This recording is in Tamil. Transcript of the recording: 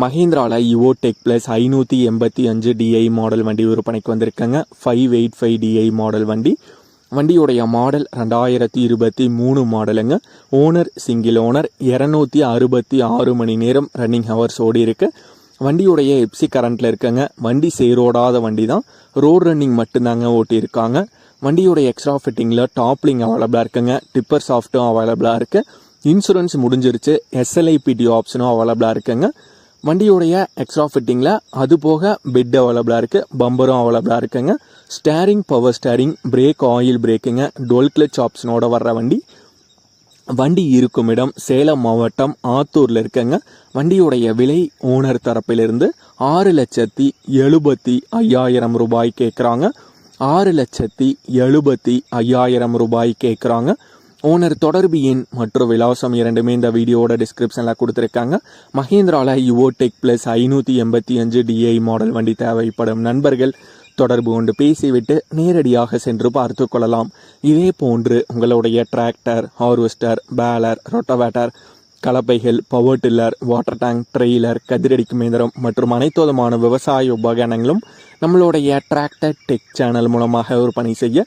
மஹேந்திராவில் இவோ டெக் ப்ளஸ் ஐநூற்றி எண்பத்தி அஞ்சு டிஐ மாடல் வண்டி விற்பனைக்கு வந்திருக்காங்க. Five eight five DI model வண்டி. வண்டியுடைய மாடல் ரெண்டாயிரத்தி இருபத்தி மூணு மாடலுங்க ஓனர் சிங்கிள் ஓனர் இரநூத்தி அறுபத்தி ஆறு மணி நேரம் ரன்னிங் ஹவர்ஸ் ஓடி இருக்கு. வண்டியுடைய எப்சி கரண்ட்டில் இருக்குங்க. வண்டி சேரோடாத வண்டி தான் ரோட் ரன்னிங் மட்டும்தாங்க ஓட்டியிருக்காங்க வண்டியுடைய எக்ஸ்ட்ரா ஃபிட்டிங்கில் டாப்லிங் அவைலபிளாக இருக்குங்க. டிப்பர் சாஃப்ட்டும் அவைலபிளாக இருக்குது இன்சூரன்ஸ் முடிஞ்சிருச்சு. எஸ்எல்ஐபிடி ஆப்ஷனும் அவைலபிளாக இருக்குங்க. வண்டியோடைய எக்ஸ்ட்ரா ஃபிட்டிங்கில் அது போக பெட் அவைலபிளாக இருக்குது பம்பரும் அவைலபிளாக இருக்குங்க. Steering power steering brake oil பிரேக்குங்க dual clutch ஆப்ஷனோட வர்ற வண்டி. வண்டி இருக்கும் இடம் சேலம் மாவட்டம் ஆத்தூரில் இருக்குங்க. வண்டியுடைய விலை ஓனர் தரப்பிலிருந்து ஆறு லட்சத்தி எழுபத்தி ஐயாயிரம் ரூபாய் கேட்குறாங்க ஆறு லட்சத்தி எழுபத்தி ஐயாயிரம் ரூபாய் கேட்குறாங்க ஓனர் தொடர்பு எண் மற்றும் விலாசம் இரண்டுமே இந்த வீடியோவோட டிஸ்கிரிப்ஷனில் கொடுத்துருக்காங்க. மஹேந்திராவில் யுவோ டெக் ப்ளஸ் ஐநூற்றி எண்பத்தி அஞ்சு டிஐ மாடல் வண்டி தேவைப்படும் நண்பர்கள் தொடர்பு கொண்டு பேசிவிட்டு நேரடியாக சென்று பார்த்து கொள்ளலாம். இதே போன்று உங்களுடைய tractor harvester baler rotavator கலப்பைகள் power tiller water tank trailer கதிரடிக்கும் இயந்திரம் மற்றும் அனைத்து விதமான விவசாய உபகரணங்களும் நம்மளுடைய டிராக்டர் டெக் சேனல் மூலமாக விற்பனை செய்ய